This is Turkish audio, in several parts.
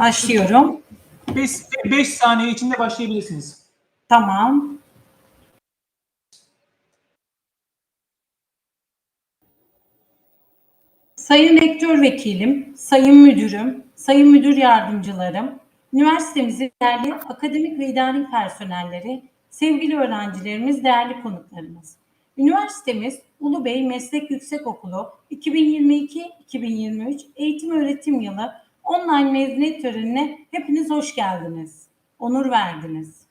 Başlıyorum. 5 saniye içinde başlayabilirsiniz. Tamam. Sayın Rektör Vekilim, Sayın Müdürüm, Sayın Müdür Yardımcılarım, üniversitemizin değerli akademik ve idari personelleri, sevgili öğrencilerimiz, değerli konuklarımız. Üniversitemiz Ulubey Meslek Yüksekokulu 2022-2023 eğitim öğretim yılı online mezuniyet törenine hepiniz hoş geldiniz. Onur verdiniz.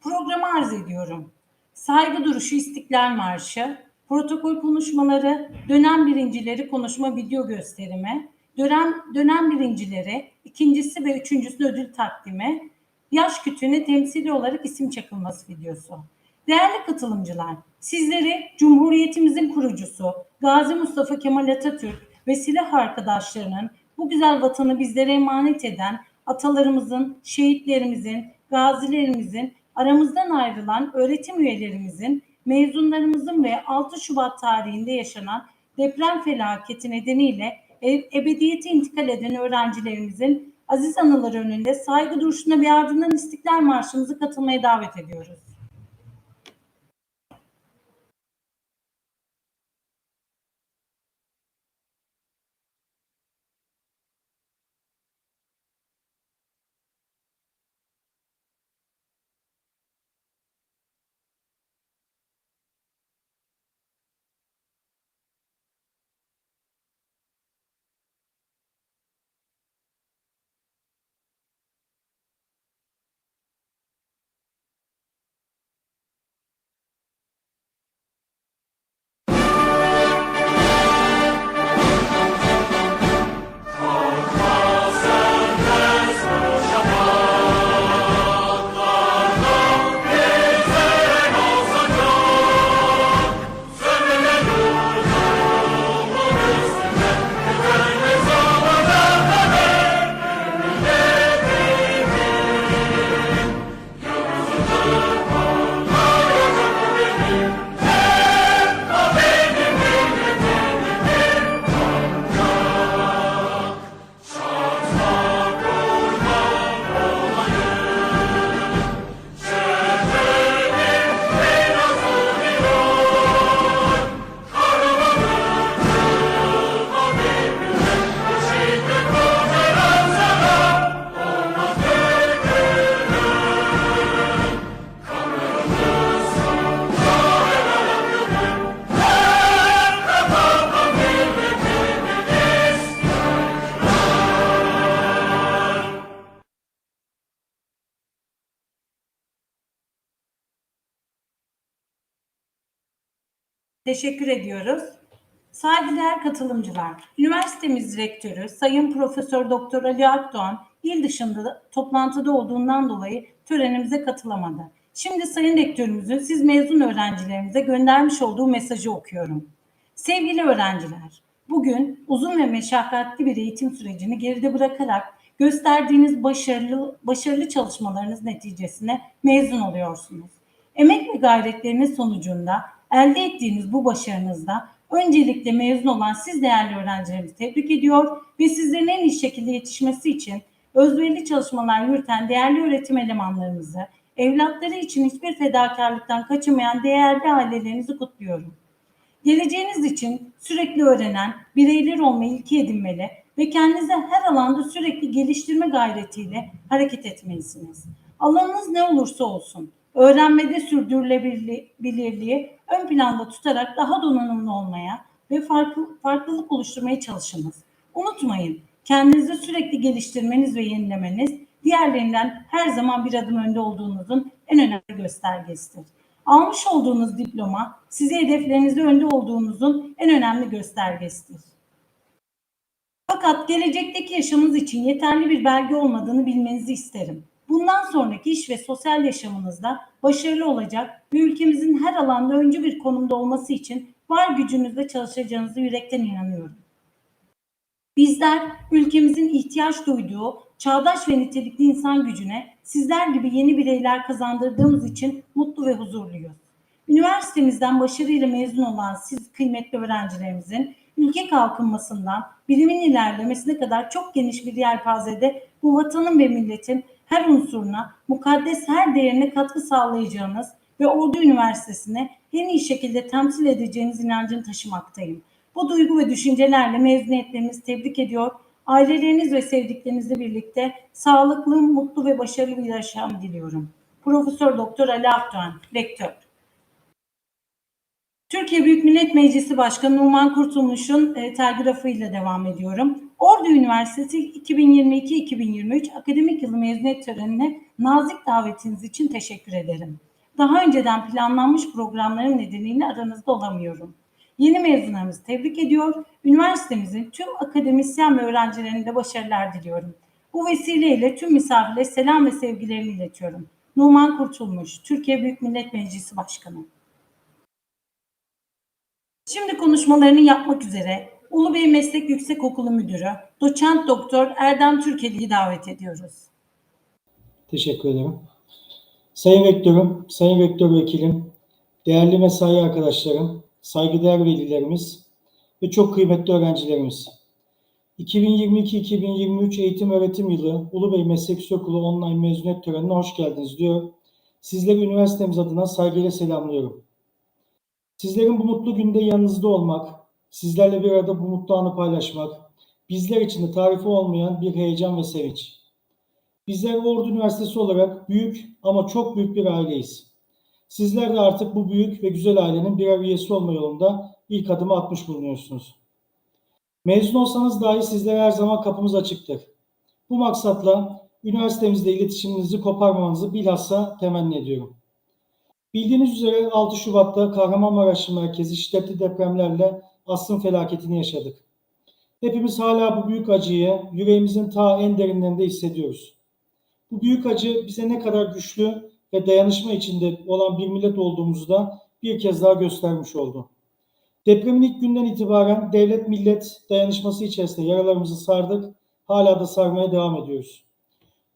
Programı arz ediyorum. Saygı duruşu İstiklal Marşı, protokol konuşmaları, dönem birincileri konuşma video gösterimi, dönem, dönem birincileri, ikincisi ve üçüncüsü ödül takdimi, yaş kütüğüne temsili olarak isim çakılması videosu. Değerli katılımcılar, sizleri Cumhuriyetimizin kurucusu Gazi Mustafa Kemal Atatürk ve silah arkadaşlarının bu güzel vatanı bizlere emanet eden atalarımızın, şehitlerimizin, gazilerimizin, aramızdan ayrılan öğretim üyelerimizin, mezunlarımızın ve 6 Şubat tarihinde yaşanan deprem felaketi nedeniyle e- ebediyete intikal eden öğrencilerimizin aziz anıları önünde saygı duruşuna bir ardından İstiklal Marşımızı katılmaya davet ediyoruz. Teşekkür ediyoruz. Saygıdeğer katılımcılar, üniversitemiz rektörü Sayın Profesör Doktor Ali Akdoğan il dışında toplantıda olduğundan dolayı törenimize katılamadı. Şimdi Sayın Rektörümüzün siz mezun öğrencilerimize göndermiş olduğu mesajı okuyorum. Sevgili öğrenciler, bugün uzun ve meşakkatli bir eğitim sürecini geride bırakarak gösterdiğiniz başarılı başarılı çalışmalarınız neticesinde mezun oluyorsunuz. Emek ve gayretleriniz sonucunda elde ettiğiniz bu başarınızda öncelikle mezun olan siz değerli öğrencilerimizi tebrik ediyor ve sizlerin en iyi şekilde yetişmesi için özverili çalışmalar yürüten değerli öğretim elemanlarımızı, evlatları için hiçbir fedakarlıktan kaçınmayan değerli ailelerinizi kutluyorum. Geleceğiniz için sürekli öğrenen bireyler olmayı ilke edinmeli ve kendinizi her alanda sürekli geliştirme gayretiyle hareket etmelisiniz. Alanınız ne olursa olsun, öğrenmede sürdürülebilirliği ön planda tutarak daha donanımlı olmaya ve farklı, farklılık oluşturmaya çalışınız. Unutmayın, kendinizi sürekli geliştirmeniz ve yenilemeniz diğerlerinden her zaman bir adım önde olduğunuzun en önemli göstergesidir. Almış olduğunuz diploma size hedeflerinizde önde olduğunuzun en önemli göstergesidir. Fakat gelecekteki yaşamınız için yeterli bir belge olmadığını bilmenizi isterim. Bundan sonraki iş ve sosyal yaşamınızda başarılı olacak ve ülkemizin her alanda öncü bir konumda olması için var gücünüzle çalışacağınızı yürekten inanıyorum. Bizler ülkemizin ihtiyaç duyduğu çağdaş ve nitelikli insan gücüne sizler gibi yeni bireyler kazandırdığımız için mutlu ve huzurluyuz. Üniversitemizden başarıyla mezun olan siz kıymetli öğrencilerimizin ülke kalkınmasından bilimin ilerlemesine kadar çok geniş bir yelpazede bu vatanın ve milletin her unsuruna, mukaddes her değerine katkı sağlayacağınız ve Ordu Üniversitesi'ne en iyi şekilde temsil edeceğiniz inancını taşımaktayım. Bu duygu ve düşüncelerle mezuniyetlerinizi tebrik ediyor, aileleriniz ve sevdiklerinizle birlikte sağlıklı, mutlu ve başarılı bir yaşam diliyorum. Profesör Doktor Ali Akdoğan, Rektör. Türkiye Büyük Millet Meclisi Başkanı Numan Kurtulmuş'un e, telgrafıyla devam ediyorum. Ordu Üniversitesi 2022-2023 akademik yılı mezuniyet törenine nazik davetiniz için teşekkür ederim. Daha önceden planlanmış programların nedeniyle aranızda olamıyorum. Yeni mezunlarımızı tebrik ediyor, üniversitemizin tüm akademisyen ve öğrencilerine de başarılar diliyorum. Bu vesileyle tüm misafirlere selam ve sevgilerimi iletiyorum. Numan Kurtulmuş, Türkiye Büyük Millet Meclisi Başkanı. Şimdi konuşmalarını yapmak üzere Ulubey Meslek Yüksekokulu Müdürü, Doçent Doktor Erdem Türkeli'yi davet ediyoruz. Teşekkür ederim. Sayın Rektörüm, Sayın Rektör Vekilim, değerli mesai arkadaşlarım, saygıdeğer velilerimiz ve çok kıymetli öğrencilerimiz. 2022-2023 eğitim öğretim yılı Ulubey Meslek Yüksekokulu online mezuniyet törenine hoş geldiniz diyor. Sizleri üniversitemiz adına saygıyla selamlıyorum. Sizlerin bu mutlu günde yanınızda olmak, sizlerle bir arada bu mutlu anı paylaşmak, bizler için de tarifi olmayan bir heyecan ve sevinç. Bizler Ordu Üniversitesi olarak büyük ama çok büyük bir aileyiz. Sizler de artık bu büyük ve güzel ailenin birer üyesi olma yolunda ilk adımı atmış bulunuyorsunuz. Mezun olsanız dahi sizlere her zaman kapımız açıktır. Bu maksatla üniversitemizle iletişiminizi koparmamanızı bilhassa temenni ediyorum. Bildiğiniz üzere 6 Şubat'ta Kahramanmaraş merkezi şiddetli depremlerle asrın felaketini yaşadık. Hepimiz hala bu büyük acıyı yüreğimizin ta en derinlerinde hissediyoruz. Bu büyük acı bize ne kadar güçlü ve dayanışma içinde olan bir millet olduğumuzu da bir kez daha göstermiş oldu. Depremin ilk günden itibaren devlet millet dayanışması içerisinde yaralarımızı sardık, hala da sarmaya devam ediyoruz.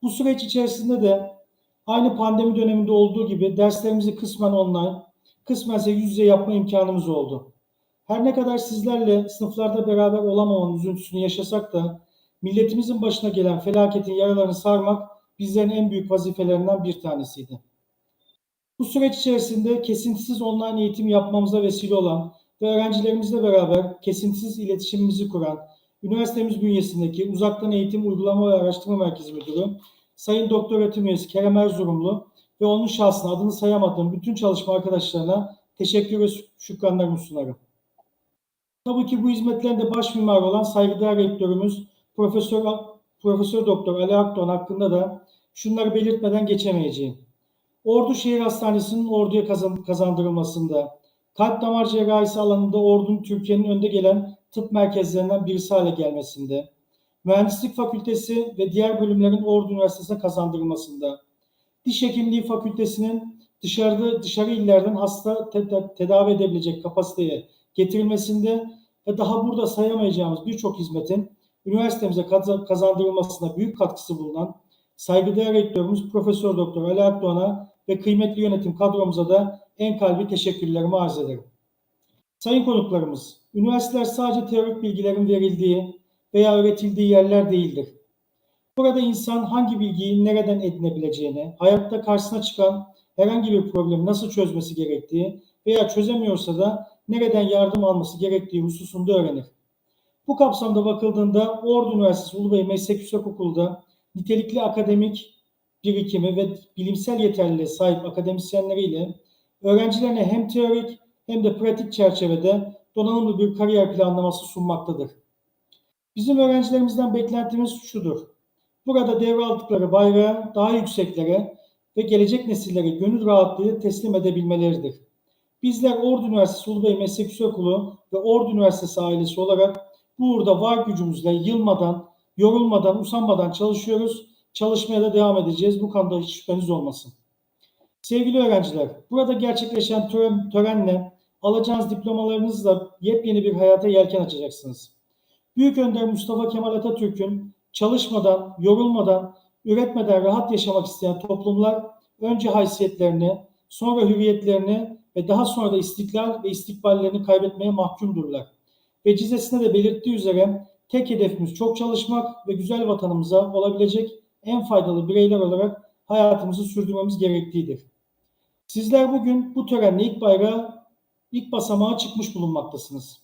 Bu süreç içerisinde de aynı pandemi döneminde olduğu gibi derslerimizi kısmen online, kısmen ise yüz yüze yapma imkanımız oldu. Her ne kadar sizlerle sınıflarda beraber olamamanın üzüntüsünü yaşasak da milletimizin başına gelen felaketin yaralarını sarmak bizlerin en büyük vazifelerinden bir tanesiydi. Bu süreç içerisinde kesintisiz online eğitim yapmamıza vesile olan ve öğrencilerimizle beraber kesintisiz iletişimimizi kuran üniversitemiz bünyesindeki Uzaktan Eğitim Uygulama ve Araştırma Merkezi Müdürü Sayın Doktor Öğretim Üyesi Kerem Erzurumlu ve onun şahsına adını sayamadığım bütün çalışma arkadaşlarına teşekkür ve şükranlarımı sunarım. Tabii ki bu hizmetlerin de baş mimarı olan saygıdeğer rektörümüz Profesör Profesör Doktor Ali Akdoğan hakkında da şunları belirtmeden geçemeyeceğim. Ordu Şehir Hastanesi'nin orduya kazan, kazandırılmasında, kalp damar cerrahisi alanında ordunun Türkiye'nin önde gelen tıp merkezlerinden birisi hale gelmesinde, Mühendislik Fakültesi ve diğer bölümlerin Ordu Üniversitesi'ne kazandırılmasında, Diş Hekimliği Fakültesi'nin dışarıda dışarı illerden hasta te- tedavi edebilecek kapasiteye getirilmesinde ve daha burada sayamayacağımız birçok hizmetin üniversitemize kazandırılmasına büyük katkısı bulunan saygıdeğer rektörümüz Profesör Doktor Ali Akdoğan'a ve kıymetli yönetim kadromuza da en kalbi teşekkürlerimi arz ederim. Sayın konuklarımız, üniversiteler sadece teorik bilgilerin verildiği veya öğretildiği yerler değildir. Burada insan hangi bilgiyi nereden edinebileceğini, hayatta karşısına çıkan herhangi bir problemi nasıl çözmesi gerektiği veya çözemiyorsa da nereden yardım alması gerektiği hususunda öğrenir. Bu kapsamda bakıldığında Ordu Üniversitesi Ulubey Meslek Yüksekokulu'da nitelikli akademik birikimi ve bilimsel yeterliliğe sahip akademisyenleriyle öğrencilerine hem teorik hem de pratik çerçevede donanımlı bir kariyer planlaması sunmaktadır. Bizim öğrencilerimizden beklentimiz şudur. Burada devraldıkları bayrağı daha yükseklere ve gelecek nesillere gönül rahatlığı teslim edebilmeleridir. Bizler Ordu Üniversitesi Ulubey Meslek Yüksekokulu ve Ordu Üniversitesi ailesi olarak bu uğurda var gücümüzle yılmadan, yorulmadan, usanmadan çalışıyoruz. Çalışmaya da devam edeceğiz. Bu konuda hiç şüpheniz olmasın. Sevgili öğrenciler, burada gerçekleşen tören, törenle alacağınız diplomalarınızla yepyeni bir hayata yelken açacaksınız. Büyük Önder Mustafa Kemal Atatürk'ün çalışmadan, yorulmadan, üretmeden rahat yaşamak isteyen toplumlar önce haysiyetlerini, sonra hürriyetlerini ve daha sonra da istiklal ve istikballerini kaybetmeye mahkumdurlar. ve cizesinde de belirttiği üzere tek hedefimiz çok çalışmak ve güzel vatanımıza olabilecek en faydalı bireyler olarak hayatımızı sürdürmemiz gerektiğidir. Sizler bugün bu törenle ilk bayrağı, ilk basamağa çıkmış bulunmaktasınız.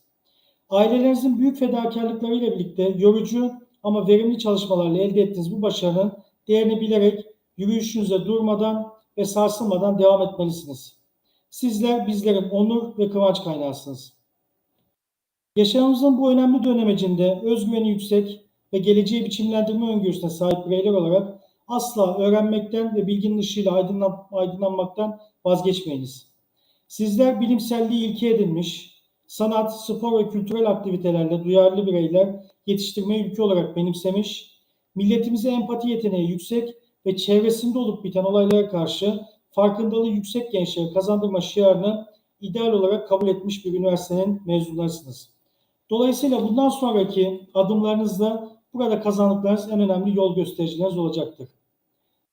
Ailelerinizin büyük fedakarlıklarıyla birlikte yorucu ama verimli çalışmalarla elde ettiğiniz bu başarının değerini bilerek yürüyüşünüze durmadan ve sarsılmadan devam etmelisiniz. Sizler bizlerin onur ve kıvanç kaynağısınız. Yaşamımızın bu önemli dönemecinde özgüveni yüksek ve geleceği biçimlendirme öngörüsüne sahip bireyler olarak asla öğrenmekten ve bilginin ışığıyla aydınlan- aydınlanmaktan vazgeçmeyiniz. Sizler bilimselliği ilke edinmiş, sanat, spor ve kültürel aktivitelerle duyarlı bireyler yetiştirmeyi ülke olarak benimsemiş, milletimize empati yeteneği yüksek ve çevresinde olup biten olaylara karşı farkındalığı yüksek gençlere kazandırma şiarını ideal olarak kabul etmiş bir üniversitenin mezunlarısınız. Dolayısıyla bundan sonraki adımlarınızda burada kazandıklarınız en önemli yol göstericileriniz olacaktır.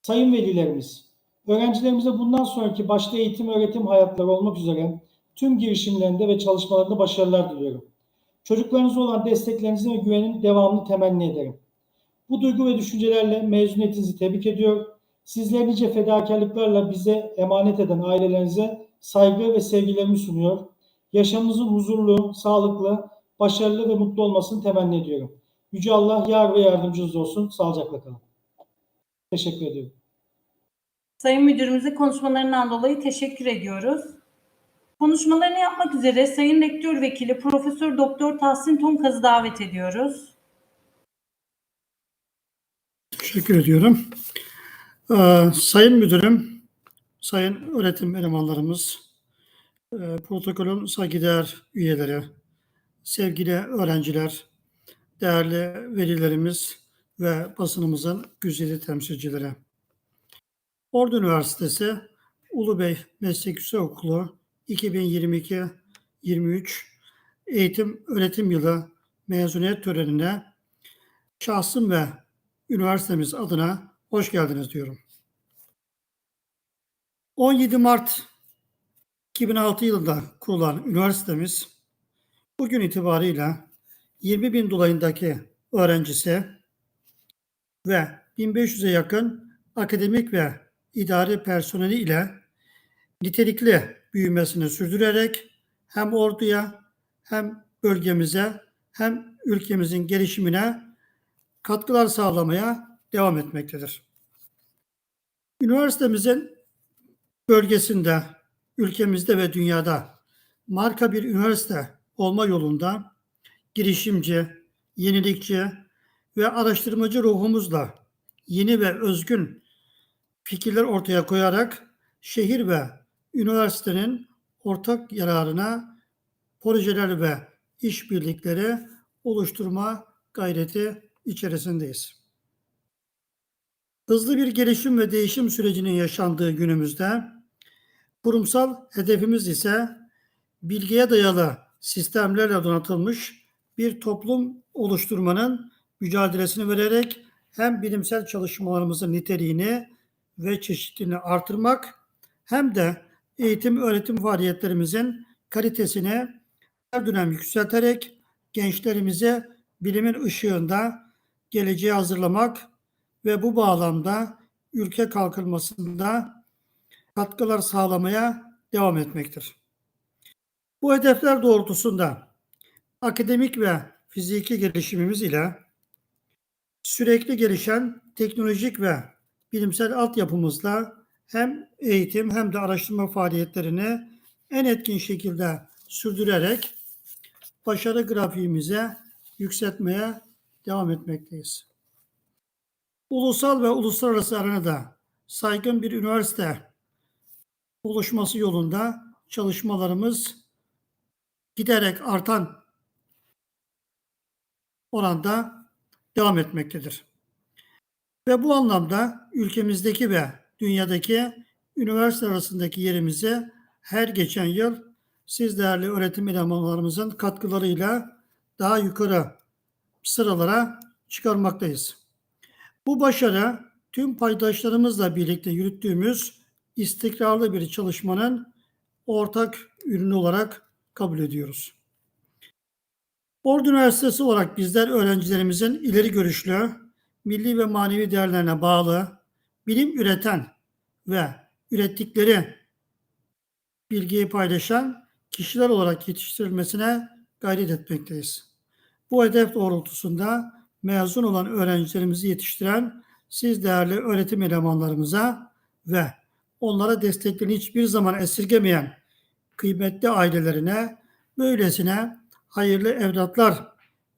Sayın velilerimiz, öğrencilerimize bundan sonraki başta eğitim öğretim hayatları olmak üzere tüm girişimlerinde ve çalışmalarında başarılar diliyorum. Çocuklarınıza olan desteklerinizin ve güvenin devamını temenni ederim. Bu duygu ve düşüncelerle mezuniyetinizi tebrik ediyor. Sizler nice fedakarlıklarla bize emanet eden ailelerinize saygı ve sevgilerimi sunuyor. Yaşamınızın huzurlu, sağlıklı, başarılı ve mutlu olmasını temenni ediyorum. Yüce Allah yar ve yardımcınız olsun. Sağlıcakla kalın. Teşekkür ediyorum. Sayın Müdürümüze konuşmalarından dolayı teşekkür ediyoruz. Konuşmalarını yapmak üzere Sayın Rektör Vekili Profesör Doktor Tahsin Tonkaz'ı davet ediyoruz. Teşekkür ediyorum. Ee, Sayın Müdürüm, Sayın öğretim elemanlarımız, e, protokolün saygıdeğer üyeleri, sevgili öğrenciler, değerli velilerimiz ve basınımızın güzide temsilcileri. Ordu Üniversitesi Ulubey Meslek Yüksekokulu 2022-23 eğitim öğretim yılı mezuniyet törenine şahsım ve üniversitemiz adına hoş geldiniz diyorum. 17 Mart 2006 yılında kurulan üniversitemiz bugün itibariyle 20 bin dolayındaki öğrencisi ve 1500'e yakın akademik ve idari personeli ile nitelikli büyümesini sürdürerek hem orduya hem bölgemize hem ülkemizin gelişimine katkılar sağlamaya devam etmektedir. Üniversitemizin bölgesinde, ülkemizde ve dünyada marka bir üniversite olma yolunda girişimci, yenilikçi ve araştırmacı ruhumuzla yeni ve özgün fikirler ortaya koyarak şehir ve üniversitenin ortak yararına projeler ve işbirlikleri oluşturma gayreti içerisindeyiz. Hızlı bir gelişim ve değişim sürecinin yaşandığı günümüzde kurumsal hedefimiz ise bilgiye dayalı sistemlerle donatılmış bir toplum oluşturmanın mücadelesini vererek hem bilimsel çalışmalarımızın niteliğini ve çeşitliliğini artırmak hem de eğitim öğretim faaliyetlerimizin kalitesini her dönem yükselterek gençlerimize bilimin ışığında geleceği hazırlamak ve bu bağlamda ülke kalkınmasında katkılar sağlamaya devam etmektir. Bu hedefler doğrultusunda akademik ve fiziki gelişimimiz ile sürekli gelişen teknolojik ve bilimsel altyapımızla hem eğitim hem de araştırma faaliyetlerini en etkin şekilde sürdürerek başarı grafiğimize yükseltmeye devam etmekteyiz. Ulusal ve uluslararası arenada saygın bir üniversite oluşması yolunda çalışmalarımız giderek artan oranda devam etmektedir. Ve bu anlamda ülkemizdeki ve dünyadaki üniversite arasındaki yerimizi her geçen yıl siz değerli öğretim elemanlarımızın katkılarıyla daha yukarı sıralara çıkarmaktayız. Bu başarı tüm paydaşlarımızla birlikte yürüttüğümüz istikrarlı bir çalışmanın ortak ürünü olarak kabul ediyoruz. Ordu Üniversitesi olarak bizler öğrencilerimizin ileri görüşlü, milli ve manevi değerlerine bağlı, bilim üreten ve ürettikleri bilgiyi paylaşan kişiler olarak yetiştirilmesine gayret etmekteyiz. Bu hedef doğrultusunda mezun olan öğrencilerimizi yetiştiren siz değerli öğretim elemanlarımıza ve onlara desteklerini hiçbir zaman esirgemeyen kıymetli ailelerine böylesine hayırlı evlatlar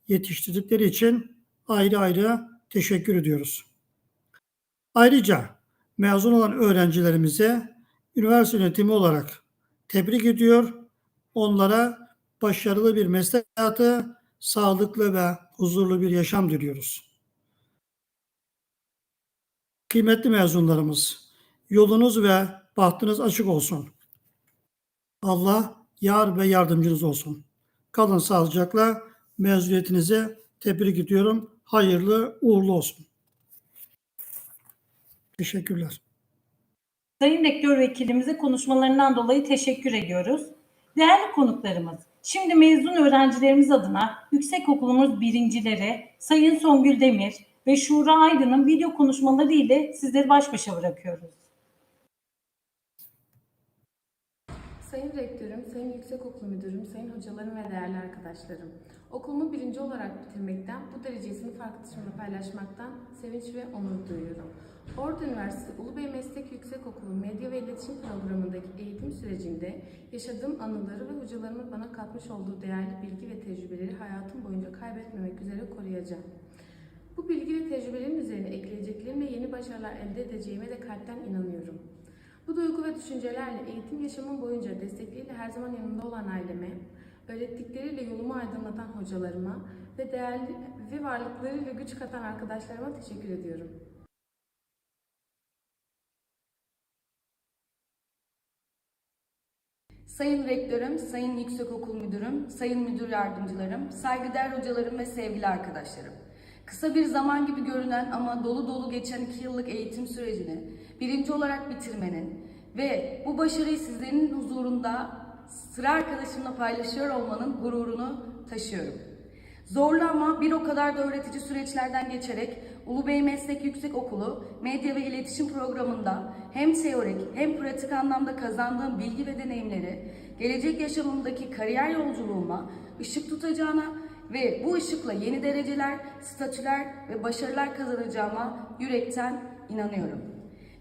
yetiştirdikleri için ayrı ayrı teşekkür ediyoruz. Ayrıca mezun olan öğrencilerimize üniversite yönetimi olarak tebrik ediyor. Onlara başarılı bir meslek hayatı, sağlıklı ve huzurlu bir yaşam diliyoruz. Kıymetli mezunlarımız, yolunuz ve bahtınız açık olsun. Allah yar ve yardımcınız olsun. Kalın sağlıcakla mezuniyetinizi tebrik ediyorum. Hayırlı uğurlu olsun. Teşekkürler. Sayın Rektör Vekilimize konuşmalarından dolayı teşekkür ediyoruz. Değerli konuklarımız, şimdi mezun öğrencilerimiz adına yüksekokulumuz birincileri Sayın Songül Demir ve Şura Aydın'ın video konuşmaları ile sizleri baş başa bırakıyoruz. Sayın Rektörüm, Sayın Yüksekokul Müdürüm, Sayın Hocalarım ve değerli arkadaşlarım. Okulumu birinci olarak bitirmekten, bu dereceyi sınıf arkadaşımla paylaşmaktan sevinç ve onur duyuyorum. Ordu Üniversitesi Ulubey Meslek Yüksekokulu Medya ve İletişim Programı'ndaki eğitim sürecinde yaşadığım anıları ve hocalarımın bana katmış olduğu değerli bilgi ve tecrübeleri hayatım boyunca kaybetmemek üzere koruyacağım. Bu bilgi ve tecrübelerin üzerine ekleyeceklerim ve yeni başarılar elde edeceğime de kalpten inanıyorum. Bu duygu ve düşüncelerle eğitim yaşamım boyunca destekleriyle her zaman yanımda olan aileme, öğrettikleriyle yolumu aydınlatan hocalarıma ve değerli ve varlıklarıyla güç katan arkadaşlarıma teşekkür ediyorum. Sayın Rektörüm, Sayın Yüksekokul Müdürüm, Sayın Müdür Yardımcılarım, saygıdeğer hocalarım ve sevgili arkadaşlarım. Kısa bir zaman gibi görünen ama dolu dolu geçen iki yıllık eğitim sürecini birinci olarak bitirmenin ve bu başarıyı sizlerin huzurunda sıra arkadaşımla paylaşıyor olmanın gururunu taşıyorum. Zorlu ama bir o kadar da öğretici süreçlerden geçerek Ulubey Meslek Yüksekokulu Medya ve İletişim Programı'nda hem teorik hem pratik anlamda kazandığım bilgi ve deneyimleri gelecek yaşamımdaki kariyer yolculuğuma ışık tutacağına ve bu ışıkla yeni dereceler, statüler ve başarılar kazanacağıma yürekten inanıyorum.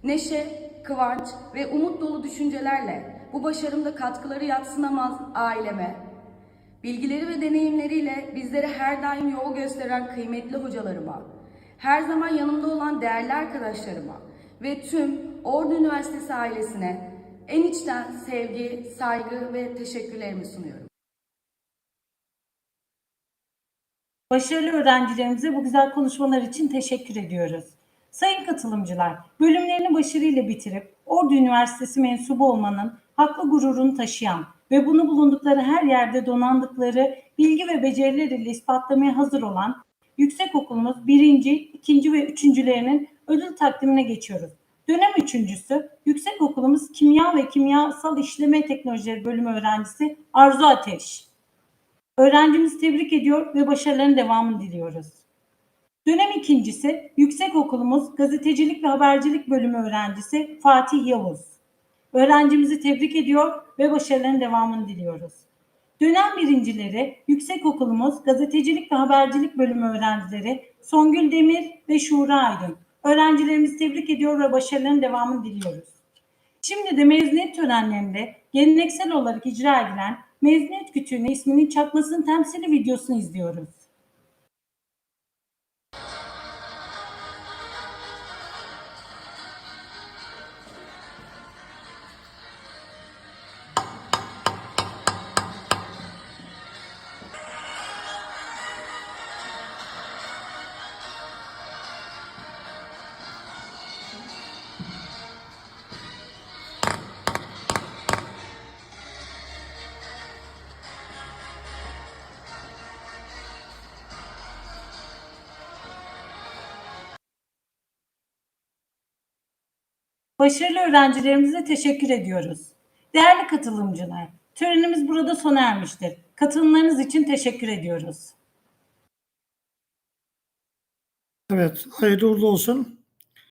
Neşe, kıvanç ve umut dolu düşüncelerle bu başarımda katkıları yatsınamaz aileme, Bilgileri ve deneyimleriyle bizlere her daim yol gösteren kıymetli hocalarıma, her zaman yanımda olan değerli arkadaşlarıma ve tüm Ordu Üniversitesi ailesine en içten sevgi, saygı ve teşekkürlerimi sunuyorum. Başarılı öğrencilerimize bu güzel konuşmalar için teşekkür ediyoruz. Sayın katılımcılar, bölümlerini başarıyla bitirip Ordu Üniversitesi mensubu olmanın haklı gururunu taşıyan ve bunu bulundukları her yerde donandıkları bilgi ve becerileriyle ispatlamaya hazır olan yüksekokulumuz birinci, ikinci ve üçüncülerinin ödül takdimine geçiyoruz. Dönem üçüncüsü yüksekokulumuz Kimya ve Kimyasal İşleme Teknolojileri bölümü öğrencisi Arzu Ateş. Öğrencimizi tebrik ediyor ve başarıların devamını diliyoruz. Dönem ikincisi yüksekokulumuz Gazetecilik ve Habercilik bölümü öğrencisi Fatih Yavuz. Öğrencimizi tebrik ediyor ve başarıların devamını diliyoruz. Dönem birincileri yüksekokulumuz Gazetecilik ve Habercilik bölümü öğrencileri Songül Demir ve Şura Aydın. Öğrencilerimizi tebrik ediyor ve başarıların devamını diliyoruz. Şimdi de mezuniyet törenlerinde geleneksel olarak icra edilen mezuniyet kütüğüne isminin çakmasının temsili videosunu izliyoruz. Başarılı öğrencilerimize teşekkür ediyoruz. Değerli katılımcılar, törenimiz burada sona ermiştir. Katılımlarınız için teşekkür ediyoruz. Evet, hayırlı olsun.